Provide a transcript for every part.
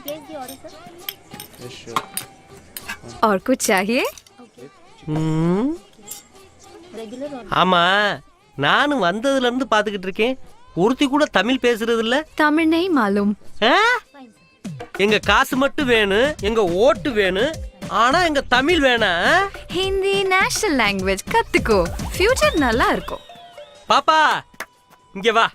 you place the order, sir? Yes, sure. और कुछ चाहिए ம், Regular order. ஆமா நானும் வந்ததுல இருந்து பாத்துக்கிட்டு இருக்கேன் ஒருத்தி கூட தமிழ் பேசுறது இல்ல तमिल नहीं मालूम ஆ? Fine, sir. எங்க காசு மட்டும் வேணும் எங்க ஓட்டு வேணும் ஆனா எங்க தமிழ் வேணாம் ஆ? हिंदी நேஷனல் லாங்குவேஜ் கத்துக்கோ ஃபியூச்சர் நல்லா இருக்கும் பாப்பா இங்க வா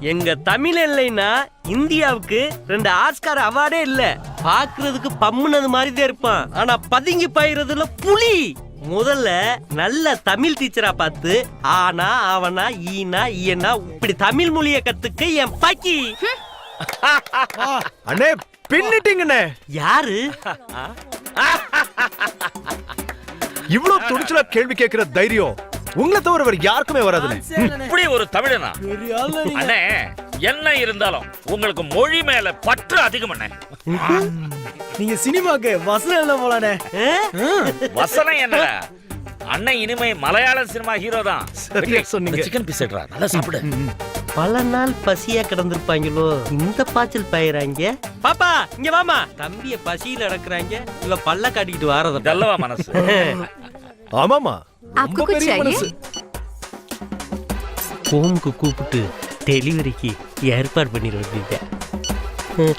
எங்க தமிழ் இல்லைன்னா இந்தியாவுக்கு ரெண்டு ஆஸ்கார் அவார்டே இல்ல. பாக்குறதுக்கு பம்முனது மாதிரி தான் இருப்பான். ஆனா பதுங்கி பாயிறதுல புலி. முதல்ல நல்ல தமிழ் டீச்சரா பார்த்து ஆனா அவனா ஈனா ஈயனா இப்படி தமிழ் மொழிய கத்துக்க என் பாக்கி. அண்ணே பின்னிட்டீங்கண்ணே. யாரு? இவ்வளவு துணிச்சலா கேள்வி கேட்கிற தைரியம். உங்களை தவிர வேற யாருக்குமே வராதுண்ணே இப்படி ஒரு தமிழனா? அண்ணே என்ன இருந்தாலும் உங்களுக்கு மொழி மேல பற்று அதிகம் அண்ணே நீங்க சினிமாக்கு வசனம் எழுத போலானே? வசனம் என்னடா? அண்ணன் இனிமே மலையாள சினிமா ஹீரோ தான். சொன்னீங்க. சிக்கன் பீஸ் நல்லா சாப்பிடு. பல நாள் பசியா கிடந்திருப்பாங்களோ? இந்த பாய்ச்சல் பயிராங்க. பாப்பா இங்க வாமா தம்பிய பசியில அடக்குறாங்க. இவ பல்ல காட்டிக்கிட்டு வாரத. இதல்லவா மனசு? ஆமாமா आपको ரொம்ப कुछ பெரிய चाहिए மனசு ஹோமுக்கு கூப்பிட்டு டெலிவரிக்கு ஏற்பாடு பண்ணிட வேண்டியது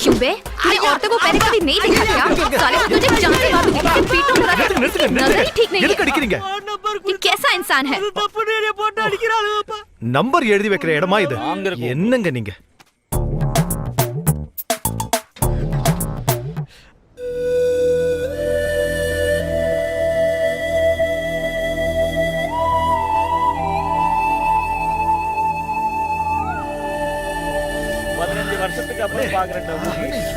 क्यों बे तूने औरतों को पहले कभी नहीं देखा क्या साले मैं तुझे जान से मारूंगी तेरे पीठों पर நிறுத்துங்க, நிறுத்துங்க, नजर ही ठीक நிறுத்துங்க. नहीं எதுக்கு है அடிக்கிறீங்க ये कैसा इंसान है போட்டு அடிக்கிறாளுப்பா நம்பர் எழுதி வைக்கிற இடமா இது நாங்க இருக்கோம். என்னங்க நீங்க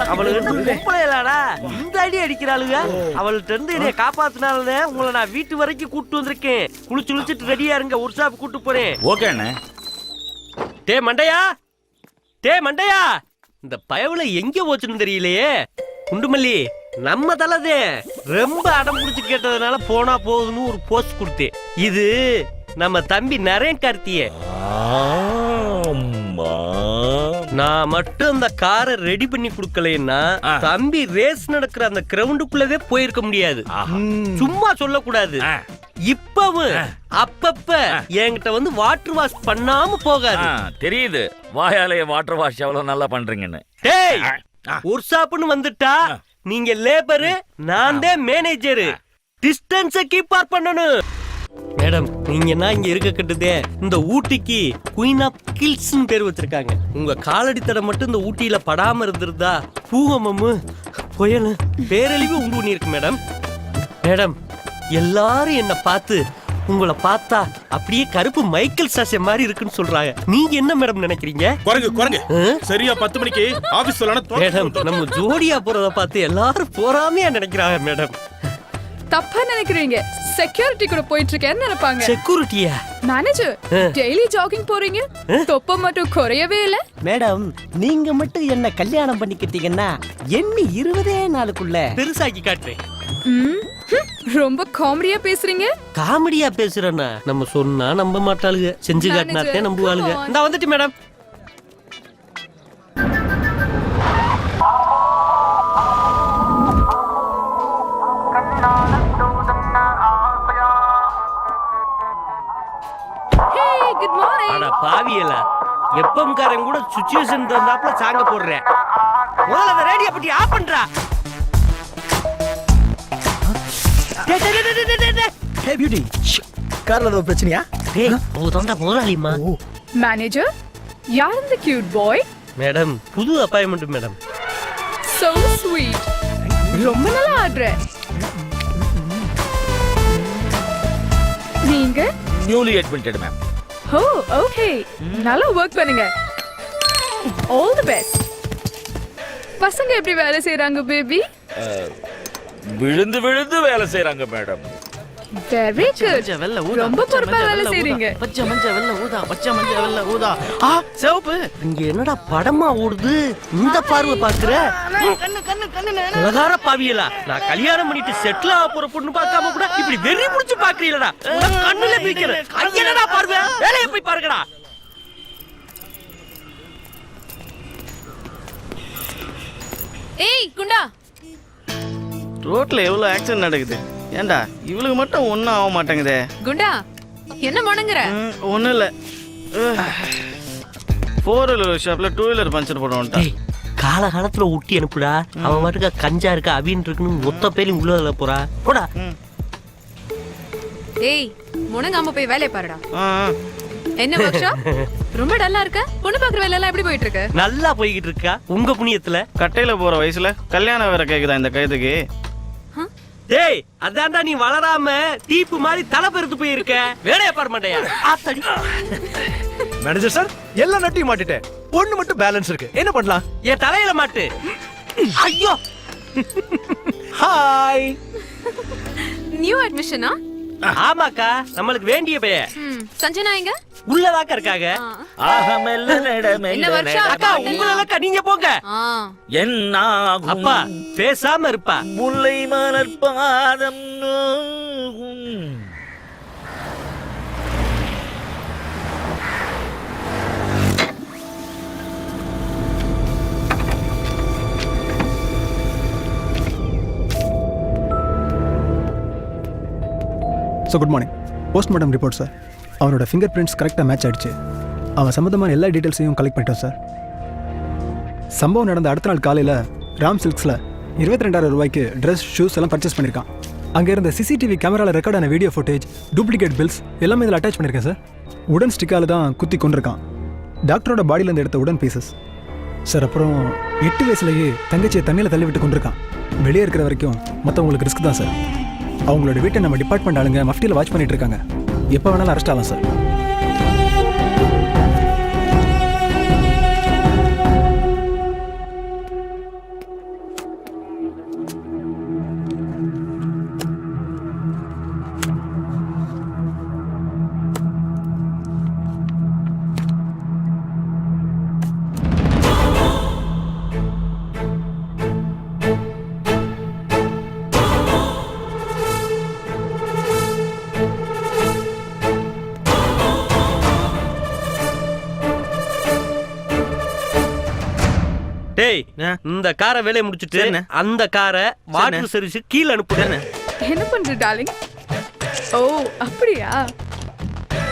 அவளுக்கு பொம்பளை இல்லடா. இந்த அடி அடிக்கிறாளுங்க அவள்கிட்ட இருந்து என்னைய காப்பாத்தினாலதான் உங்களை நான் வீட்டு வரைக்கும் கூட்டு வந்திருக்கேன். குளிச்சு குளிச்சுட்டு ரெடியா இருங்க. ஒரு ஷாப் கூட்டு போறேன். ஓகே அண்ணே. டே மண்டையா. டே மண்டையா. இந்த பயவுல எங்க போச்சுன்னு தெரியலையே. குண்டுமல்லி நம்ம தலைதே. ரொம்ப அடம் பிடிச்சு கேட்டதுனால போனா போகுதுன்னு ஒரு போஸ்ட் கொடுத்தேன். இது நம்ம தம்பி நரேன் கார்த்தியே. நான் மட்டும் அந்த காரை ரெடி பண்ணி கொடுக்கலைன்னா. தம்பி ரேஸ் நடக்கிற அந்த கிரவுண்டுக்குள்ளவே போயிருக்க முடியாது. சும்மா சொல்லக்கூடாது. இப்பவும் அப்பப்ப என்கிட்ட வந்து வாட்டர் வாஷ் பண்ணாம போகாது. தெரியுது. வாயாலய வாட்டர் வாஷ் எவ்வளவு நல்லா பண்றீங்கன்னு. டேய் ஷாப்னு வந்துட்டா நீங்க லேபரு நான் தான் மேனேஜரு டிஸ்டன்ஸ கீப் பண்ணணும். மேடம் நீங்க என்ன இங்க இருக்க கட்டுதே? இந்த ஊட்டிக்கு குயின் ஆஃப் கில்ஸ்னு பேர் வச்சிருக்காங்க. உங்க காலடி தடம் மட்டும் இந்த ஊட்டியில படாம இருந்திருந்தா பூகமம்மு புயல் பேரழிவு உண்டு பண்ணிருக்கு மேடம். மேடம் எல்லாரும் என்ன பார்த்து உங்களை பார்த்தா அப்படியே கருப்பு மைக்கேல் சாசே மாதிரி இருக்குன்னு சொல்றாங்க. நீங்க என்ன மேடம் நினைக்கிறீங்க? குரங்கு குரங்கு? சரியா பத்து மணிக்கு ஆபீஸ் சொல்லணும் மேடம் நம்ம ஜோடியா போறத பார்த்து எல்லாரும் போறாமையா நினைக்கிறாங்க மேடம். தப்பா நினைக்கிறீங்க. செக்யூரிட்டி கூட போயிட்டு இருக்கேன்னு நினைப்பாங்க செக்யூரிட்டியா மேனேஜர் டெய்லி ஜாகிங் போறீங்க? தொப்ப மட்டும் குறையவே இல்ல? மேடம் நீங்க மட்டும் என்ன கல்யாணம் பண்ணிக்கிட்டீங்கன்னா எண்ணி இருபதே நாளுக்குள்ள. பெருசாக்கி காட்டுறேன். ரொம்ப காமெடியா பேசுறீங்க? காமெடியா பேசுறேன்னா நம்ம சொன்னா நம்ப மாட்டாளுங்க செஞ்சு காட்டினாத்தே நம்புவாளுங்க. இந்த வந்துட்டு மேடம் குட் மார்னிங் ஆனா பாவியல எப்பம் காரன் கூட சுச்சுவேஷன் தந்தாப்புல சாங்க போடுறேன். முதல்ல அந்த ரேடியோ பட்டி ஆஃப் பண்றா. ஹே பியூட்டி கார்ல ஏதோ பிரச்சனையா? டேய் உங்க தொண்டா முதலாளிமா மேனேஜர் யார் இந்த கியூட் பாய் மேடம் புது அப்பாயின்மெண்ட் மேடம் so ஸ்வீட் ரொம்ப நல்லா ஆடுற. நீங்க? Newly admitted ma'am Oh, oh okay நல்லா ஒர்க் பண்ணுங்க. ஆல் தி பெஸ்ட் பசங்க எப்படி வேலை செய்றாங்க பேபி விழுந்து விழுந்து வேலை செய்றாங்க மேடம் வெரி குட் வெள்ள ஊதா ரொம்ப பொறுப்பா வேலை வெள்ளை செய்றீங்க. பச்சை மஞ்சள் வெள்ள ஊதா பச்சை மஞ்சள் வெள்ள ஊதா. ஆ சிவப்பு. இங்க என்னடா படமா ஓடுது? இந்த பார்வை பாக்குற கண்ணு கண்ணு கண்ணு உலகார பாவியலா. நான் கல்யாணம் பண்ணிட்டு செட்டில் ஆக போற பொண்ணு பார்க்காம கூட இப்படி வெறி முடிச்சு பாக்குறீங்களா கண்ணுல பிடிக்கிற என்னடா பார்வை? வேலையை போய் பாருங்கடா. ஏய் ரோட்ல எவ்வளோ ஆக்சிடென்ட் நடக்குது? ஏன்டா இவளுக்கு மட்டும் ஒன்றும் ஆக மாட்டேங்குதே. குண்டா என்ன முணங்குற? ஒன்றும் இல்லை. ஃபோர் வீலர் ஷாப்பில் டூ வீலர் பஞ்சர் போடுவோம்ட்டா காலகாலத்துல ஊட்டி அனுப்புடா. அவன் மட்டும் கஞ்சா இருக்கா அவின் இருக்குன்னு மொத்த பேரையும் உள்ள போறா. போடா. ஏய் முணங்காம போய் வேலையை பாருடா. என்ன ஷாப் ரொம்ப டல்லா இருக்க? பொண்ணு பாக்குற வேலை எல்லாம் எப்படி போயிட்டு இருக்கு நல்லா போய்கிட்டு இருக்கா உங்க புண்ணியத்துல? கட்டையில போற வயசுல கல்யாணம் வேற கேக்குதா இந்த கைதுக்கு டேய் அதான்டா நீ வளராம தீப்பு மாதிரி தலை பெருத்து போயிருக்க. வேலையை பாட மாட்டேயா ஆத்தடி. மேனேஜர் சார் எல்லா நட்டையும் மாட்டிட்டேன். ஒண்ணு மட்டும் பேலன்ஸ் இருக்கு. என்ன பண்ணலாம்? என் தலையில மாட்டு. ஐயோ. ஹாய் நியூ அட்மிஷனா ஆமாக்கா நம்மளுக்கு வேண்டிய பைய. சஞ்சனா எங்க? உள்ளதாக்க இருக்காங்க என்ன அக்கா உங்களக்கா நீங்க போங்க. ஆ. என்னாகும்? அப்பா பேசாம இருப்பா. முல்லை மலர் பாதம் so good morning postmortem report sir அவனோட ஃபிங்கர் பிரிண்ட்ஸ் கரெக்டாக மேட்ச் ஆகிடுச்சு அவன் சம்மந்தமான எல்லா டீட்டெயில்ஸையும் கலெக்ட் பண்ணிட்டோம் சார் சம்பவம் நடந்த அடுத்த நாள் காலையில் ராம் சில்க்ஸில் இருபத்தி ரெண்டாயிரம் ரூபாய்க்கு ட்ரெஸ் ஷூஸ் எல்லாம் பர்ச்சேஸ் பண்ணியிருக்கான். அங்கே இருந்த சிசிடிவி கேமராவில் ரெக்கார்டான வீடியோ ஃபுட்டேஜ் டூப்ளிகேட் பில்ஸ் எல்லாமே இதில் அட்டாச் பண்ணியிருக்கேன் சார் உடன் ஸ்டிக்கால் தான் குத்தி கொண்டிருக்கான் டாக்டரோட பாடியிலேருந்து எடுத்த உடன் பீசஸ் சார் அப்புறம் எட்டு வயசுலேயே தங்கச்சியை தண்ணியில் தள்ளி விட்டு கொண்டிருக்கான் வெளியே இருக்கிற வரைக்கும் மற்றவங்களுக்கு ரிஸ்க் தான் சார் அவங்களோட வீட்டை நம்ம டிபார்ட்மெண்ட் ஆளுங்க மஃப்டியில் வாட்ச் பண்ணிட்டு இருக்காங்க. எப்போ வேணாலும் அரெஸ்ட் ஆகலாம் சார் இந்த காரை வேலையை முடிச்சிட்டு. அந்த காரை வாட்டர் சர்வீஸ் கீழே அனுப்புறேன் என்ன? பண்ற டார்லிங் ஓ அப்படியா?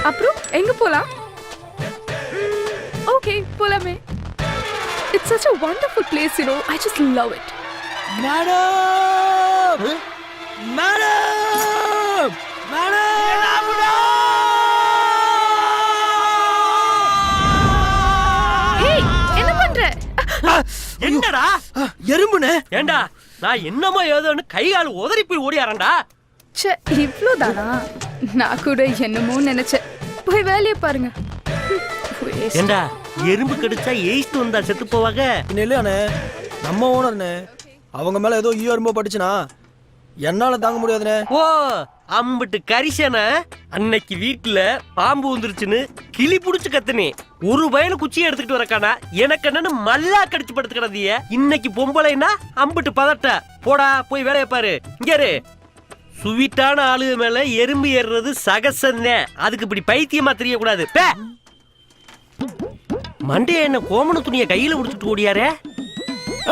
அப்புறம் எங்க போலாம்? ஓகே போலாமே. It's such a wonderful place you know. I just love it. Madam madam ஏய் என்னடா? எறும்புண்ணே ஏண்டா? நான் என்னமோ ஏதோன்னு கை கால் உதறி போய் ஓடியாரண்டா ச்சே இவ்வளோதானா நான் கூட என்னமோ நினைச்சேன். போய் வேலையை பாருங்க. Waste. ஏண்டா? எறும்பு கடிச்சா எயிஸ்ட் வந்தா செத்து போவாங்க? இன்னும் இல்லையாண்ணே? நம்ம ஓனர்ண்ணே. அவங்க மேலே ஏதோ ஈயோ எறும்போ பட்டுச்சுன்னா என்னால் தாங்க முடியாதுண்ணே. ஓ அம்பிட்டு கரிசன அன்னைக்கு வீட்டுல பாம்பு வந்துருச்சுன்னு கிளி புடிச்சு கத்துனே. ஒரு வயல குச்சியை எடுத்துக்கிட்டு வரக்கானா? எனக்கு என்னன்னு மல்லா கடிச்சு படுத்து கிடந்திய இன்னைக்கு பொம்பளைன்னா அம்பிட்டு பதட்ட. போடா போய் வேலையை பாரு. இங்க சுவிட்டான ஆளுக மேல எறும்பு ஏறுறது சகசந்தேன் அதுக்கு இப்படி பைத்தியமா தெரியக்கூடாது. பே. மண்டைய என்ன கோமண துணியை கையில முடிச்சுட்டு ஓடியாரே?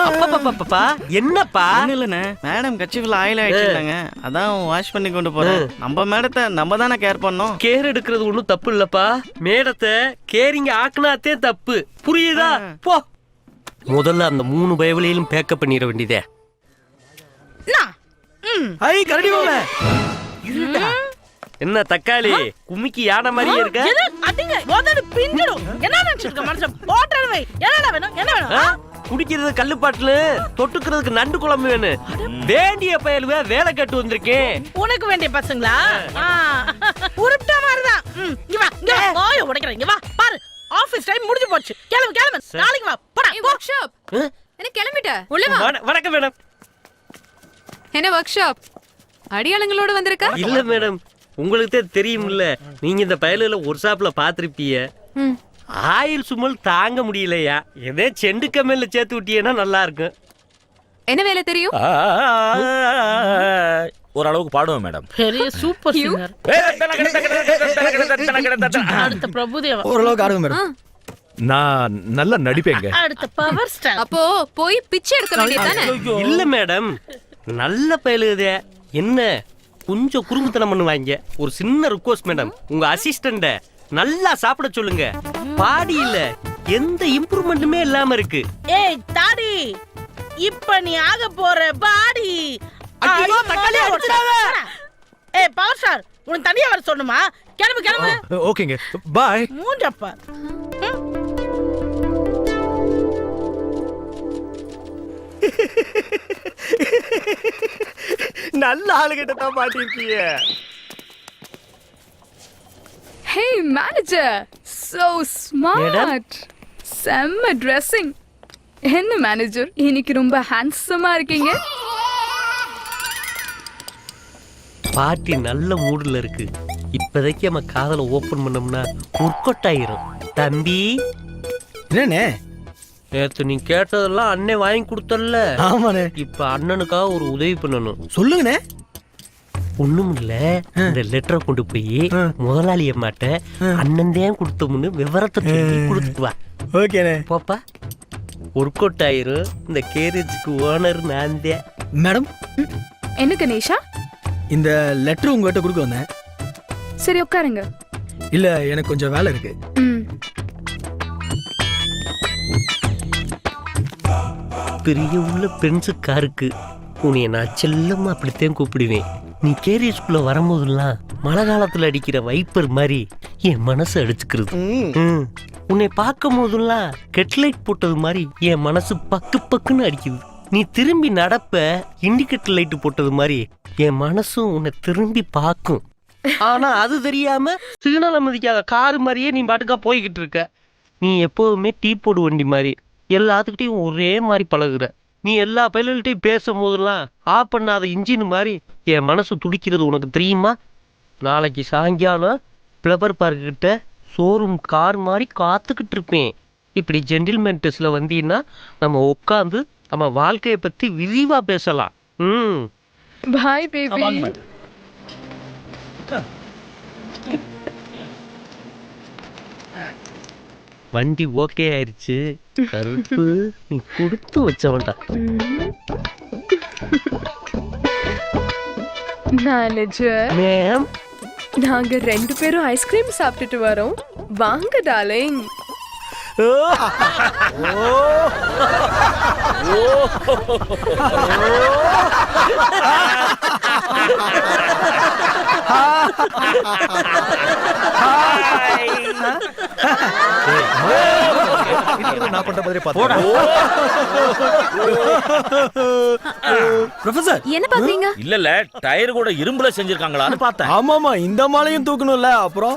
அப்பப்பப்பப்பா என்னப்பா? ஒன்றும் இல்லைண்ணே. மேடம் கட்சிக்குள்ள ஆயில் ஆயிடுச்சுட்டாங்க அதான் வாஷ் பண்ணி கொண்டு போறேன். நம்ம மேடத்தை நம்ம தானே கேர் பண்ணோம். கேர் எடுக்கிறது ஒண்ணும் தப்பு இல்லப்பா. மேடத்தை கேரிங்க ஆக்குனாத்தே தப்பு. புரியுதா? போ. முதல்ல அந்த மூணு பயவிலையிலும் பேக்கப் பண்ணிட வேண்டியதே. ஐ கரடி என்ன தக்காளி? குமிக்கி யானை மாதிரியே இருக்க? அடிங்க. மோதல் பிஞ்சிடும். என்ன நினைச்சிருக்க மனுஷன்? என்னடா வேணும்? என்ன வேணும்? குடிக்கிறது கல்லுப்பாட்டுல தொட்டுக்கிறதுக்கு நண்டு குழம்பு வேணும் வேண்டிய பயலுவே வேலை கட்டு வந்திருக்கேன். உனக்கு வேண்டிய பசங்களா? உருப்பிட்ட மாதிரிதான். இங்க வா இங்க வா. ஓய உடைக்கிறேன் இங்க வா. பாரு ஆபீஸ் டைம் முடிஞ்சு போச்சு. கிளம்பு கிளம்பு. நாளைக்கு வா. போடா ஒர்க் ஷாப் என்ன கிளம்பிட்ட? உள்ள வா. வண- வணக்கம் மேடம் என்ன ஒர்க் ஷாப் அடியாளங்களோட வந்திருக்க? இல்ல மேடம் உங்களுக்கு தெரியும்ல. நீங்க இந்த பயலுல ஒரு ஷாப்ல பாத்திருப்பீங்க ம். ஆயில் சுமல் தாங்க முடியலையா எதே செண்டு கம்மியில சேர்த்து விட்டீங்கன்னா நல்லா இருக்கும் என்ன வேலை தெரியும் ஆ, ஓரளவுக்கு பாடுவேன் மேடம் பெரிய சூப்பர் சிங்கர் அடுத்த பிரபுதேவா ஓரளவுக்கு ஆடுங்க மேடம் நான் நல்லா நடிப்பேங்க அடுத்த பவர் ஸ்டார் அப்போ போய் பிச்சை எடுக்க வேண்டியதானே இல்ல மேடம் நல்ல பயலுதே என்ன கொஞ்சம் குறும்புத்தனம் பண்ணுவாங்க ஒரு சின்ன ரிக்வஸ்ட் மேடம் உங்க அசிஸ்டண்ட நல்லா சாப்பிட சொல்லுங்க. பாடியில எந்த இம்ப்ரூவ்மெண்ட்டுமே இல்லாம இருக்கு. ஏய் தாடி இப்ப நீ ஆக போற பாடி. ஐயோ, தக்காளி அடிச்சிடாத. ஏய் பவர் ஸ்டார் உனக்கு தனியா வர சொல்லணுமா? கிளம்பு கிளம்பு. ஓகேங்க. பாய் மூஞ்சப்பா. நல்ல ஆளுகிட்ட தான் மாட்டிருக்கீங்க ஹே மேனேஜர் சோ ஸ்மார்ட் செம்ம ட்ரெஸ்ஸிங் என்ன மேனேஜர் இன்னைக்கு ரொம்ப ஹேண்ட்ஸமா இருக்கீங்க பாட்டி நல்ல மூடுல இருக்கு இப்போதைக்கு நம்ம காதலை ஓபன் பண்ணோம்னா ஒர்க் ஆயிரும் தம்பி என்னண்ணே? நேத்து நீ கேட்டதெல்லாம் அண்ணே வாங்கி கொடுத்தல்ல. ஆமாண்ணே. இப்ப அண்ணனுக்காக ஒரு உதவி பண்ணணும். சொல்லுங்கண்ணே. ஒண்ணும் இல்ல. இந்த லெட்டரை கொண்டு போய் முதலாளி அம்மாட்ட அண்ணன் தான் கொடுத்தோம்னு விவரத்தை சொல்லி கொடுத்துட்டு வா. ஓகேண்ணே. போப்பா. ஒர்க் அவுட் ஆயிரும் இந்த கேரேஜுக்கு ஓனர் நான் தான் மேடம் என்ன கணேஷா? இந்த லெட்டர் உங்ககிட்ட கொடுக்க வந்தேன். சரி உட்காருங்க. இல்ல எனக்கு கொஞ்சம் வேலை இருக்கு. பெரிய உள்ள பென்சுக்காருக்கு உன்னைய நான் செல்லமா அப்படித்தான் கூப்பிடுவேன். நீ கேரியஸ்குள்ள வரும்போதெல்லாம் மழை காலத்துல அடிக்கிற வைப்பர் மாதிரி என் மனசு அடிச்சுக்கிறது. ம். உன்னை பார்க்கும் போதெல்லாம் கெட்லைட் போட்டது மாதிரி என் மனசு பக்கு பக்குன்னு அடிக்குது. நீ திரும்பி நடப்ப இண்டிகேட்டர் லைட் போட்டது மாதிரி என் மனசும் உன்னை திரும்பி பார்க்கும். ஆனா அது தெரியாம சிக்னல் மதிக்காத கார் மாதிரியே நீ பாட்டுக்கா போய்கிட்டு இருக்க. நீ எப்போதுமே டீ போடு வண்டி மாதிரி. எல்லாத்துக்கிட்டையும் ஒரே மாதிரி பழகுற. நீ எல்லா பயில்கள்ட்டையும் பேசும் போதெல்லாம் ஆஃப் பண்ணாத இன்ஜின் மாதிரி என் மனசு துடிக்கிறது உனக்கு தெரியுமா? நாளைக்கு சாயங்காலம் பிளவர் பார்க் கிட்ட ஷோரூம் கார் மாதிரி காத்துக்கிட்டு இருப்பேன். இப்படி ஜென்டில்மேன் டெஸ்ட்ல வந்தீங்கன்னா நம்ம உட்காந்து நம்ம வாழ்க்கையை பத்தி விரிவா பேசலாம். ம். பாய் பேபி வண்டி ஓகே ஆயிருச்சு கருப்பு நீ கொடுத்து வச்சவன்டா. மேனேஜர் மேம் நாங்க ரெண்டு பேரும் ஐஸ்கிரீம் சாப்பிட்டுட்டு வரோம். வாங்க டார்லிங் நான் பண்ற மாதிரி ப்ரொஃபசர் என்ன பாக்குறீங்க இல்ல இல்ல டயர் கூட இரும்புல செஞ்சிருக்காங்களான்னு பார்த்தேன். ஆமாமா இந்த மாலையும் தூக்கணும்ல அப்புறம்?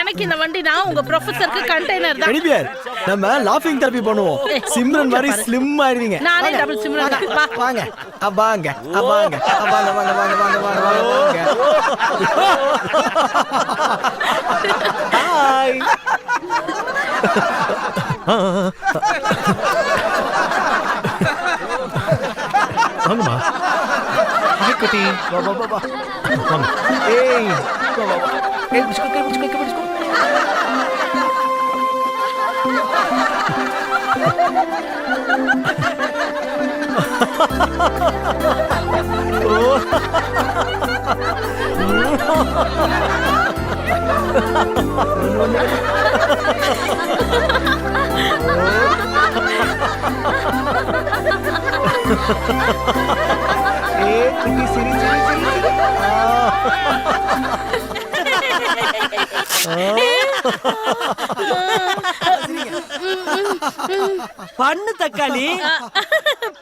எனக்கு இந்த வண்டி தான் உங்க ப்ரொஃபசருக்கு கண்டெய்னர் தான். நம்ம லாஃபிங் தெரப்பி பண்ணுவோம். சிம்ரன் மாதிரி ஸ்லிம் ஆயிருவீங்க நானே டபுள் சிம்ரன் வாங்க. வாங்க. வாங்க. வாங்க வாங்க வாங்க வாங்க வாங்க. வாங்க வாங்க ஹாய் வாங்கம்மா ஹாய் குட்டி வா வா வா வா வாங்க ஏய் வா வா வா ஏய் பிடிச்சுக்கோ கை பிடிச்சுக்கோ கை பிடிச்சுக்கோ ஏய் குட்டி சிரி சிரி சிரி சிரி பண்ணு தக்காளி.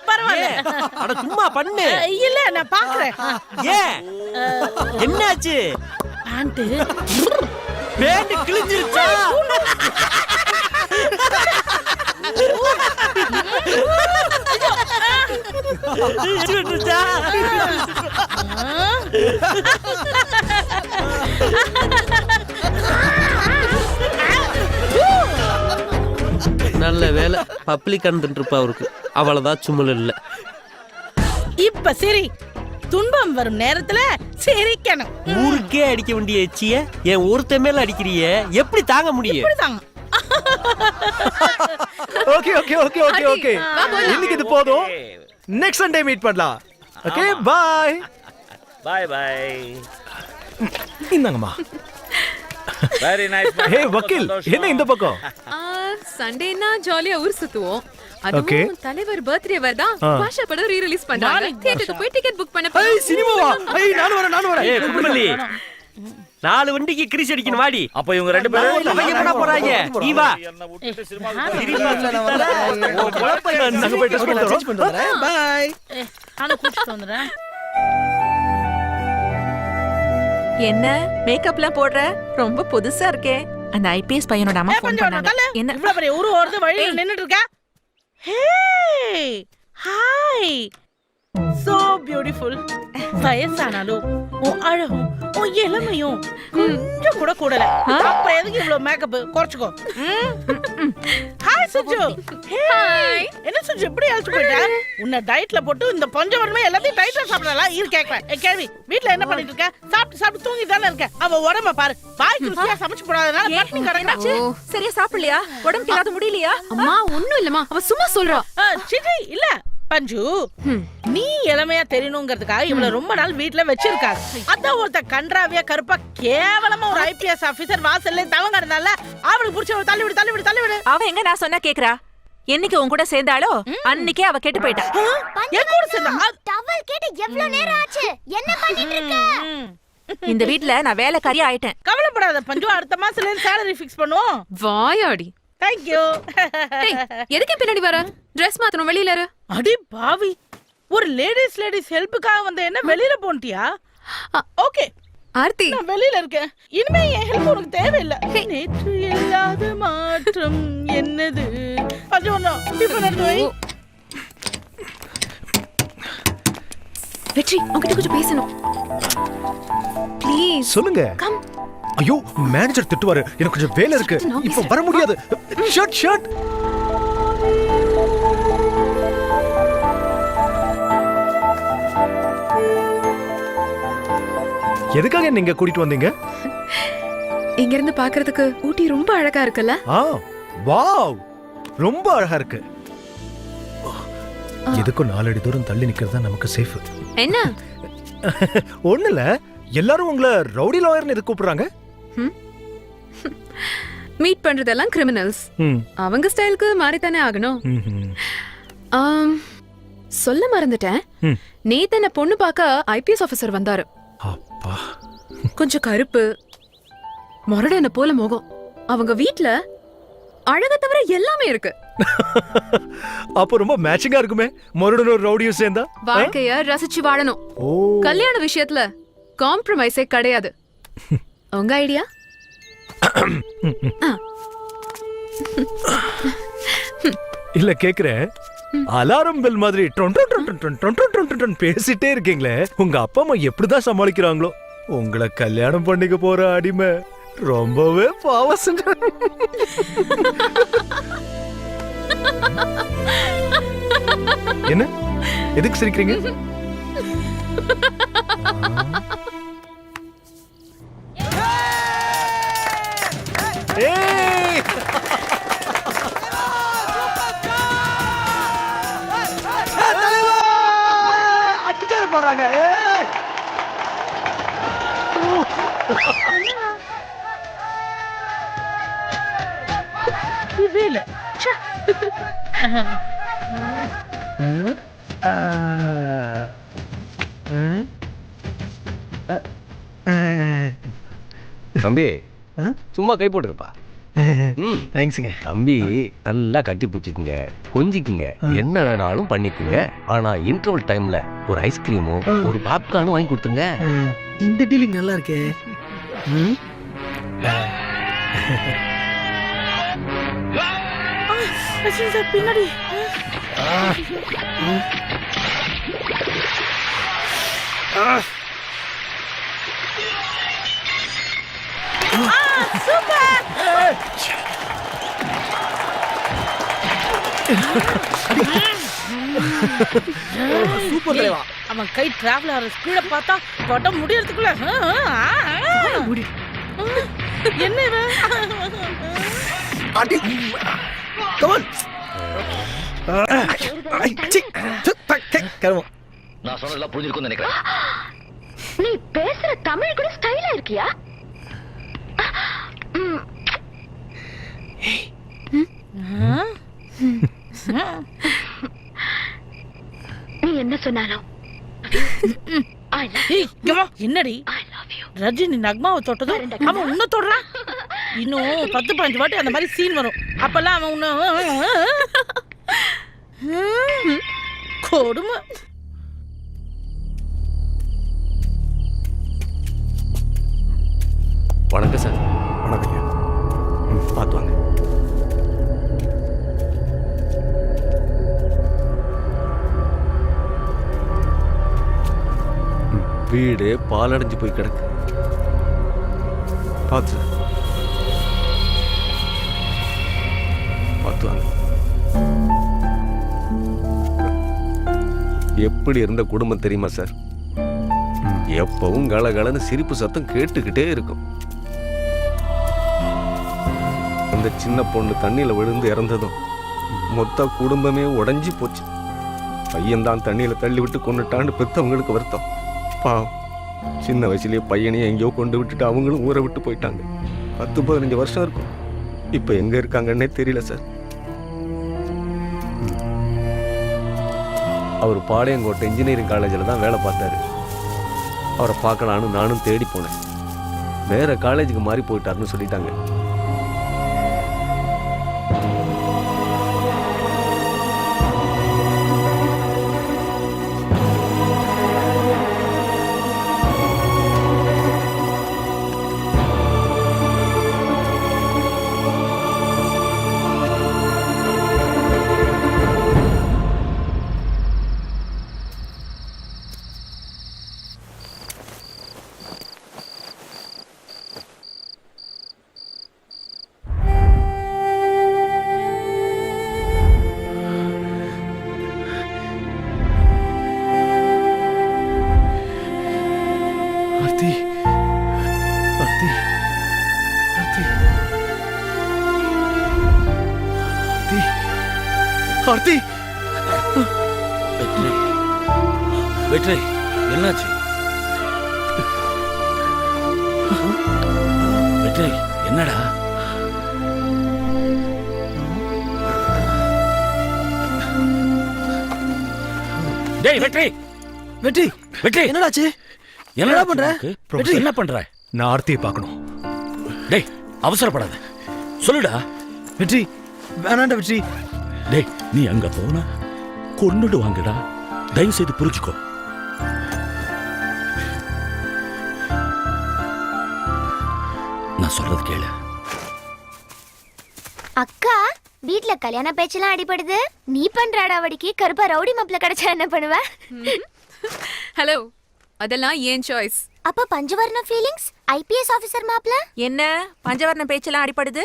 பரவாயில்ல? அட சும்மா பண்ணு. இல்ல நான் பாக்குறேன். ஏன் என்னாச்சு? பேண்ட் பேண்ட் கிழிஞ்சிருச்சா? கிழிஞ்சிருச்சா? நல்ல வேலை. பப்ளிக் இருப்பா அவருக்கு. அவ்வளவுதான் சும்மல் இல்லை. இப்ப சரி. துன்பம் வரும் நேரத்துல சிரிக்கணும். ஊருக்கே அடிக்க வேண்டிய எச்சிய என் ஒருத்த மேல அடிக்கிறிய? எப்படி தாங்க முடியும்? இப்படிதாங்க okay okay okay okay okay. இன்னைக்கு இது போதும். நெக்ஸ்ட் சண்டே மீட் பண்ணலாம். ஓகே பாய் பாய் பாய் இந்தாங்கம்மா வெரி நைஸ் ஹே வக்கீல் என்ன இந்த பக்கம்? சண்டேனா ஜாலியா ஊர் சுத்துவோம். அதுவும் தலைவர் பர்த்டே வருதா. பாஷா படம் ரீ ரிலீஸ் பண்றாங்க தியேட்டருக்கு போய் டிக்கெட் புக் பண்ண. சினிமாவா? ஏய் நானும் வரேன் நானும் ஏய் வரேன் நாலு வண்டிக்கு கிரீஸ் அடிக்கணும் வாடி. அப்ப இவங்க ரெண்டு பேரும் அவங்க என்ன போறாங்க? நீ வா. என்ன நாங்க போய் டெஸ்ட் கூட்டிட்டு மேக்கப்லாம் போடுற? ரொம்ப புதுசா இருக்கே. அந்த ஐபிஎஸ் பையனோட அம்மா ஃபோன் பண்ணாங்க. என்ன? இவ்வளவு பெரிய உரு வருது வழியில நின்னுட்டு இருக்க? ஹே! ஹாய்! சோ பியூட்டிஃபுல் வயசானாலும் உன் அழகும் உன் இளமையும் கொஞ்சம் கூட கூடல. அப்புறம் எதுக்கு இவ்வளவு மேக்கப் குறைச்சுக்கோ. ஹாய் சுஜு ஹாய் என்ன சுஜு எப்படி அழைச்சு போயிட்ட? உன்னை டயட்ல போட்டு இந்த பஞ்சவரமே எல்லாத்தையும் டைட்டா சாப்பிடலாம் இரு கேக்குறேன். ஏய், கேள்வி வீட்ல என்ன பண்ணிட்டு இருக்க? சாப்பிட்டு சாப்பிட்டு தூங்கி தானே இருக்க? அவ உடம்ப பாரு. பாய்க்கு ருசியா சமைச்சு போடாதனால பட்டினி கிடக்குறா. சரியா சாப்பிடலையா? உடம்புக்கு ஏதாவது முடியலையா? அம்மா ஒண்ணும் இல்லம்மா. அவ சும்மா சொல்றா. சிச்சி இல்ல. பஞ்சு நீ இளமையா தெரியணுங்கிறதுக்காக இவள ரொம்ப நாள் வீட்ல வச்சிருக்காங்க. அதான் ஒருத்த கன்றாவியா கருப்பா கேவலமா ஒரு ஐபிஎஸ் ஆபீசர் வாசல்ல தவங்கறனால அவளுக்கு புடிச்ச ஒரு தள்ளி விடு தள்ளி விடு தள்ளி விடு. அவ எங்க நான் சொன்னா கேக்குறா? என்னைக்கு உன் கூட சேர்ந்தாளோ அன்னைக்கே அவ கெட்டு போயிட்டா. என் கூட சேர்ந்தா? ஆ, டவல் கேட்டு எவ்வளவு நேரம் ஆச்சு? என்ன பண்ணிட்டு இருக்க. இந்த வீட்ல நான் வேலைக்காரி ஆயிட்டேன். கவலைப்படாத பஞ்சு அடுத்த மாசத்துல இருந்து சேலரி ஃபிக்ஸ் பண்ணுவோம். வாயாடி. தேங்க் யூ எதுக்கு பின்னாடி வர? Dress மாத்தணும் வெளியில இரு. அடி பாவி. ஒரு லேடிஸ் லேடிஸ் ஹெல்ப்புக்காக வந்த என்ன வெளியில போன்ட்டியா? ஓகே ஆர்த்தி. நான் வெளியில இருக்கேன். இனிமே என் ஹெல்ப் உனக்கு தேவையில்லை. நேற்று இல்லாத மாற்றம் என்னது? ஒண்ணும் டிஃபன் எடுத்து வை. வெற்றி உன்கிட்ட கொஞ்சம் பேசணும். ப்ளீஸ் சொல்லுங்க. கம் ஐயோ மேனேஜர் திட்டுவாரு. எனக்கு கொஞ்சம் வேலை இருக்கு. இப்போ வர முடியாது. ஷர்ட் ஷர்ட் எதுக்காக நீங்க கூட்டிட்டு வந்தீங்க? இங்க இருந்து பாக்குறதுக்கு ஊட்டி ரொம்ப அழகா இருக்குல்ல? ஆ வாவ். ரொம்ப அழகா இருக்கு. எதுக்கும் நாலடி தூரம் தள்ளி நிக்கிறது தான் நமக்கு சேஃப் என்ன? ஒண்ணு இல்ல எல்லாரும் உங்களை ரவுடி லாயர்னு எது கூப்பிடுறாங்க? மீட் பண்றதெல்லாம் கிரிமினல்ஸ் ம், அவங்க ஸ்டைலுக்கு மாறித்தானே ஆகணும். சொல்ல மறந்துட்டேன். நேத்து என்ன பொண்ணு பார்க்க ஐபிஎஸ் ஆபீசர் வந்தாரு. அப்பா. கொஞ்சம் கருப்பு முரடன போல முகம். அவங்க வீட்ல அழக தவிர எல்லாமே இருக்கு. அப்போ ரொம்ப மேட்சிங்கா இருக்குமே. மறுபடியும் ஒரு ரவுடியும் சேர்ந்தா? வாழ்க்கைய ரசிச்சு வாழணும். கல்யாண விஷயத்துல காம்ப்ரமைஸே கிடையாது. உங்க ஐடியா இல்ல கேக்குறேன். அலாரம் பெல் மாதிரி பேசிட்டே இருக்கீங்களே. உங்க அப்பா அம்மா எப்படிதான் சமாளிக்கிறாங்களோ? உங்களை கல்யாணம் பண்ணிக்க போற அடிமை. ரொம்பவே பாவம் செஞ்ச என்ன? எதுக்கு சிரிக்கிறீங்க? ஏய்! இதுவே இல்ல. தம்பி சும்மா கை போட்டுருப்பா. தேங்க்ஸுங்க தம்பி நல்லா கட்டி பிடிச்சிக்குங்க கொஞ்சிக்குங்க. என்ன வேணாலும் பண்ணிக்குங்க. ஆனா இன்டர்வல் டைம்ல ஒரு ஐஸ்கிரீமும் ஒரு பாப்கார்னும் வாங்கி கொடுத்துங்க இந்த டீலிங் நல்லா இருக்கே. சார்? பின்னாடி. சூப்பர். தலைவா. அவன் கை டிராவல் ஆகிற ஸ்பீட பார்த்தா தொட முடியறதுக்குள்ள ஆ. என்ன கமான் கருமம் நான் சொன்னல நல்லா புரிஞ்சிருக்கும்னு நினைக்கிறேன். நீ பேசுற தமிழ் கூட ஸ்டைலா இருக்கியா? நீ என்ன சொன்னாலும். என்னடி I love you. ரஜினி நக்மாவை தொட்டதும் அவன் உன்ன தொடுறான். இன்னும் பத்து பதினஞ்சு வாட்டி அந்த மாதிரி சீன் வரும். அப்பெல்லாம் அவன் உன்ன கொடுமை. வணக்கம் சார். வணக்கம் பார்த்து வாங்க. வீடு பாலடைஞ்சு போய் கிடக்கு. பார்த்து சார் எப்படி இருந்த குடும்பம் தெரியுமா சார்? எப்பவும் கலகலன்னு சிரிப்பு சத்தம் கேட்டுக்கிட்டே இருக்கும். அந்த சின்ன பொண்ணு தண்ணியில் விழுந்து இறந்ததும் மொத்த குடும்பமே உடஞ்சி போச்சு. பையன்தான் தண்ணியில் தள்ளி விட்டு கொண்டுட்டான்னு பெத்தவங்களுக்கு வருத்தம். பாவம். சின்ன வயசுலேயே பையனையும் எங்கேயோ கொண்டு விட்டுட்டு அவங்களும் ஊரை விட்டு போயிட்டாங்க. பத்து பதினஞ்சு வருஷம் இருக்கும். இப்போ எங்கே இருக்காங்கன்னே தெரியல சார். அவர் பாளையங்கோட்டை இன்ஜினியரிங் காலேஜில் தான் வேலை பார்த்தாரு. அவரை பார்க்கலான்னு நானும் தேடி போனேன். வேறு காலேஜுக்கு மாறி போயிட்டாருன்னு சொல்லிட்டாங்க. வெற்றி. என்னடாச்சு? என்னடா பண்ற? வெற்றி என்ன பண்ற? நான் ஆர்த்தியை பார்க்கணும். டேய் அவசரப்படாத. சொல்லுடா. வெற்றி வேணாண்ட வெற்றி. டேய் நீ அங்க போனா கொன்னுடுவாங்கடா. தயவு செய்து புரிஞ்சுக்கோ. நான் சொல்றது கேளு. அக்கா வீட்ல கல்யாண பேச்செல்லாம் அடிபடுது. நீ பண்ற அடாவடிக்கு கருப்பா ரவுடி மாப்பிள்ள கிடைச்சா என்ன பண்ணுவ? ஹலோ அதெல்லாம் ஏன் சாய்ஸ் அப்ப பஞ்சவர்ண ஃபீலிங்ஸ் ஐபிஎஸ் ஆபீசர் மாப்பிள்ள என்ன? பஞ்சவர்ண பேச்செல்லாம் அடிப்படுது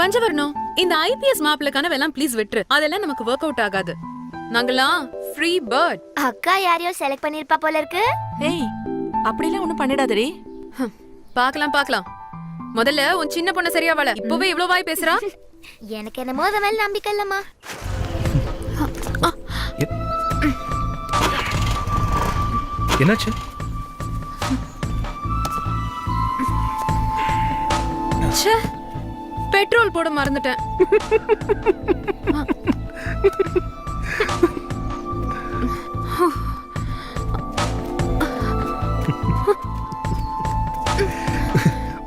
பஞ்சவர்ணம் இந்த ஐபிஎஸ் மாப்பிள்ள கனவெல்லாம் ப்ளீஸ் விட்டுரு. அதெல்லாம் நமக்கு ஒர்க் அவுட் ஆகாது. நாங்கெல்லாம் ஃப்ரீ பேர்ட் அக்கா யாரையோ செலக்ட் பண்ணிருப்பா போல இருக்கு. ஏய் அப்படிலாம் ஒண்ணும் பண்ணிடாதடி. பார்க்கலாம் பார்க்கலாம். முதல்ல உன் சின்ன பொண்ணு சரியா வாழ. இப்பவே இவ்ளோ வாய் பேசுறா? எனக்கு என்னமோ அவ மேல நம்பிக்கை இல்லம்மா. என்னாச்சு? ச்சே பெட்ரோல் போட மறந்துட்டேன்.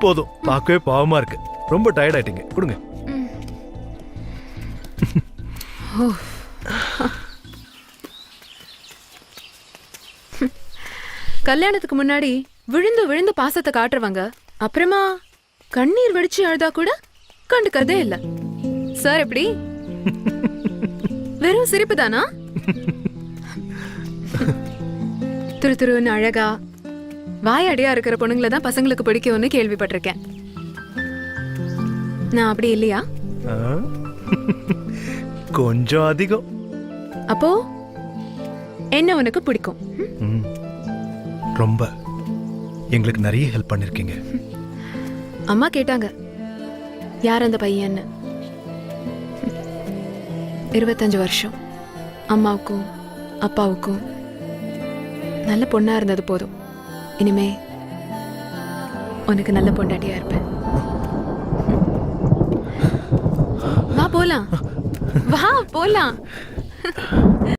போதும் பார்க்கவே பாவமா இருக்கு. ரொம்ப டயர்ட் ஆயிட்டீங்க. கொடுங்க. கல்யாணத்துக்கு முன்னாடி விழுந்து விழுந்து பாசத்தை காட்டுறவங்க. அப்புறமா கண்ணீர் வெடிச்சு அழுதா கூட கண்டுக்கறதே இல்ல. சார் எப்படி? வெறும் சிரிப்பு தானா? துரு துருன்னு அழகா வாயடியா இருக்கிற பொண்ணுங்கள தான் பசங்களுக்கு பிடிக்கும்னு கேள்விப்பட்டிருக்கேன். நான் அப்படி இல்லையா? கொஞ்சம் அதிகம். அப்போ என்ன உனக்கு பிடிக்கும். ரொம்ப. எங்களுக்கு நிறைய ஹெல்ப் பண்ணிருக்கீங்க. அம்மா கேட்டாங்க. யார் அந்த பையன்னு? இருபத்தஞ்சு வருஷம். அம்மாவுக்கும் அப்பாவுக்கும். நல்ல பொண்ணா இருந்தது போதும். இனிமே உனக்கு நல்ல பொண்டாட்டியா இருப்பேன். வா போலாம். வா போலாம்.